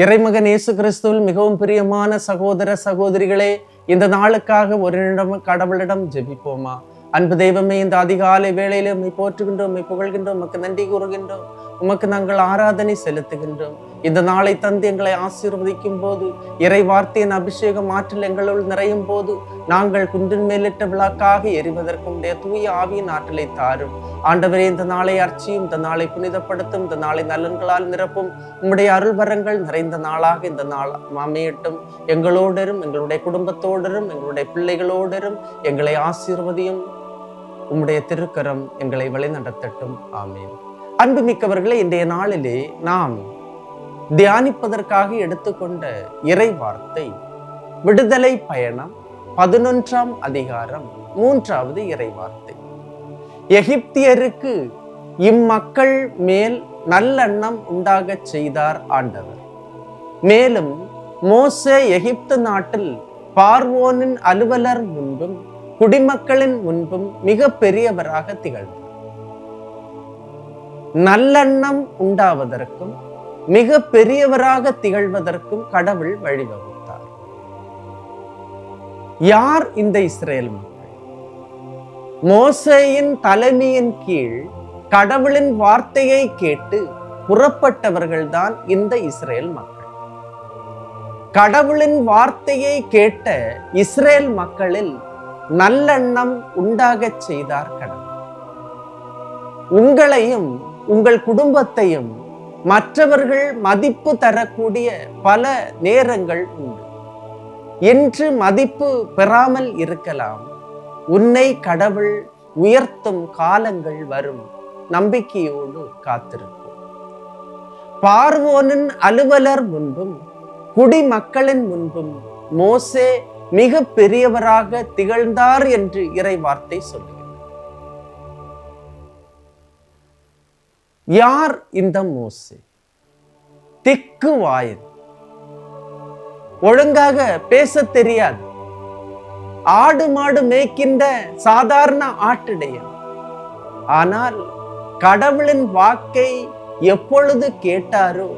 இறைமகன் இயேசு கிறிஸ்துவில் மிகவும் பிரியமான சகோதர சகோதரிகளே இந்த நாளுக்காக ஒரு நிமிடம் கடவுளிடம் ஜெபிப்போமா? அன்பு தெய்வமே இந்த அதிகாலை வேளையில உம்மை போற்றுகின்றோம் உம்மை புகழ்கின்றோம் உமக்கு நன்றி கூறுகின்றோம் உமக்கு நாங்கள் ஆராதனை செலுத்துகின்றோம். இந்த நாளை தந்து எங்களை ஆசீர்வதிக்கும் போது இறை வார்த்தையின் அபிஷேகம் ஆற்றல் எங்களுள் நிறையும் போது நாங்கள் குன்றின் மேலிட்ட விழாக்காக எரிவதற்கும் உடைய தூய ஆவியின் ஆற்றலை தாரும். ஆண்டவரே இந்த நாளை அர்ச்சியும் இந்த நாளை புனிதப்படுத்தும் இந்த நாளை நலன்களால் நிரப்பும். உம்முடைய அருள் வரங்கள் நிறைந்த நாளாக இந்த நாள் அமையட்டும். எங்களோடரும் எங்களுடைய குடும்பத்தோடரும் எங்களுடைய பிள்ளைகளோடரும் எங்களை ஆசீர்வதியும். உம்முடைய திருக்கரம் எங்களை வழிநடத்தட்டும். ஆமீன். அன்புமிக்கவர்களே இன்றைய நாளிலே நாம் தியானிப்பதற்காக எடுத்துக்கொண்ட இறை வார்த்தை விடுதலை பயணம் பதினொன்றாம் அதிகாரம் மூன்றாவது இறை வார்த்தை எகிப்தியருக்கு இம்மக்கள் மேல் நல்லெண்ணம் உண்டாகச் செய்தார் ஆண்டவர். மேலும் மோசே எகிப்து நாட்டில் பார்வோனின் அலுவலர் முன்பும் குடிமக்களின் முன்பும் மிக பெரியவராக திகழ்ந்தார். நல்லெண்ணம் உண்டாவதற்கும் மிக பெரியவராக திகழ்வதற்கும் கடவுள் வழிவகுத்தார். யார் இந்த இஸ்ரேல் மக்கள்? மோசேயின் தலைமையின் கீழ் கடவுளின் வார்த்தையை கேட்டு புறப்பட்டவர்கள்தான் இந்த இஸ்ரேல் மக்கள். கடவுளின் வார்த்தையை கேட்ட இஸ்ரேல் மக்களில் நல்லெண்ணம் உண்டாகச் செய்தார் கடவுள். உங்களையும் உங்கள் குடும்பத்தையும் மற்றவர்கள் மதிப்பு தரக்கூடிய பல நேரங்கள் உண்டு. என்று மதிப்பு பெறாமல் இருக்கலாம். உன்னை கடவுள் உயர்த்தும் காலங்கள் வரும். நம்பிக்கையோடு காத்திருக்கும் பார்வோனின் அலுவலர் முன்பும் குடிமக்களின் முன்பும் மோசே மிக பெரியவராக திகழ்ந்தார் என்று இறை வார்த்தை சொல்லுங்கள் யார் இந்த மோசே? திக்கு வாயன் ஒழுங்காக பேச தெரியாது. ஆடு மாடு மேய்க்கின்ற சாதாரண ஆட்டிடையன். ஆனால் கடவுளின் வாக்கை எப்பொழுது கேட்டாரோ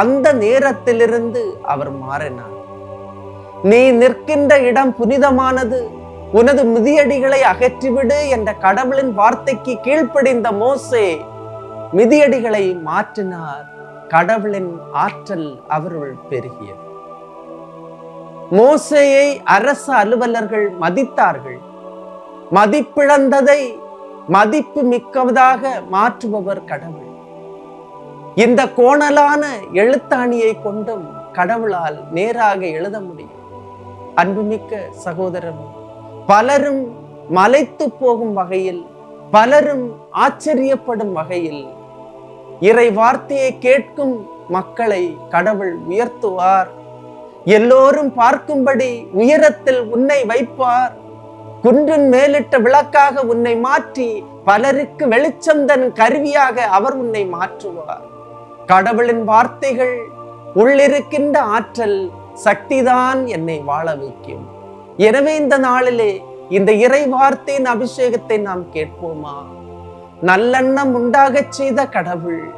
அந்த நேரத்திலிருந்து அவர் மாறினார். நீ நிற்கின்ற இடம் புனிதமானது உனது மிதியடிகளை அகற்றிவிடு என்ற கடவுளின் வார்த்தைக்கு கீழ்ப்படிந்த மோசே மிதியடிகளை மாற்றினார். கடவுளின் ஆற்றல் அவருள் பெருகியது. மோசையை அரச அலுவலர்கள் மதித்தார்கள். மதிப்பிழந்ததை மதிப்பு மிக்கவதாக மாற்றுபவர் கடவுள். இந்த கோணலான எழுத்தாணியை கொண்டும் கடவுளால் நேராக எழுத முடியும். அன்புமிக்க சகோதரன் பலரும் மலைத்து போகும் வகையில் பலரும் ஆச்சரியப்படும் வகையில் இறை வார்த்தையை கேட்கும் மக்களை கடவுள் உயர்த்துவார். எல்லோரும் பார்க்கும்படி உயரத்தில் உன்னை வைப்பார். குன்றின் மேலிட்ட விளக்காக உன்னை மாற்றி பலருக்கு வெளிச்சம் தன் கருவியாக அவர் உன்னை மாற்றுவார். கடவுளின் வார்த்தைகள் உள்ளிருக்கின்ற ஆற்றல் சக்திதான் என்னை வாழ வைக்கும். எனவே இந்த நாளிலே இந்த இறை வார்த்தையின் அபிஷேகத்தை நாம் கேட்போமா? நல்லெண்ணம் உண்டாகச் செய்த கடவுள்.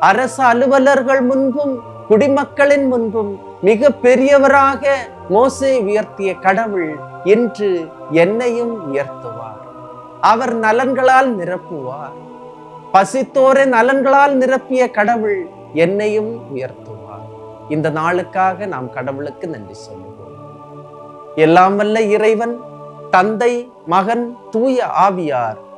அரசு அலுவலர்கள் முன்பும் குடிமக்களின் முன்பும் மிக பெரியவராக மோசை உயர்த்திய கடவுள் என்று என்னையும் உயர்த்துவார். அவர் நலன்களால் நிரப்புவார். பசித்தோரை நலன்களால் நிரப்பிய கடவுள் என்னையும் உயர்த்துவார். இந்த நாளுக்காக நாம் கடவுளுக்கு நன்றி சொல்லுவோம். எல்லாம் வல்ல இறைவன் தந்தை மகன் தூய ஆவியார்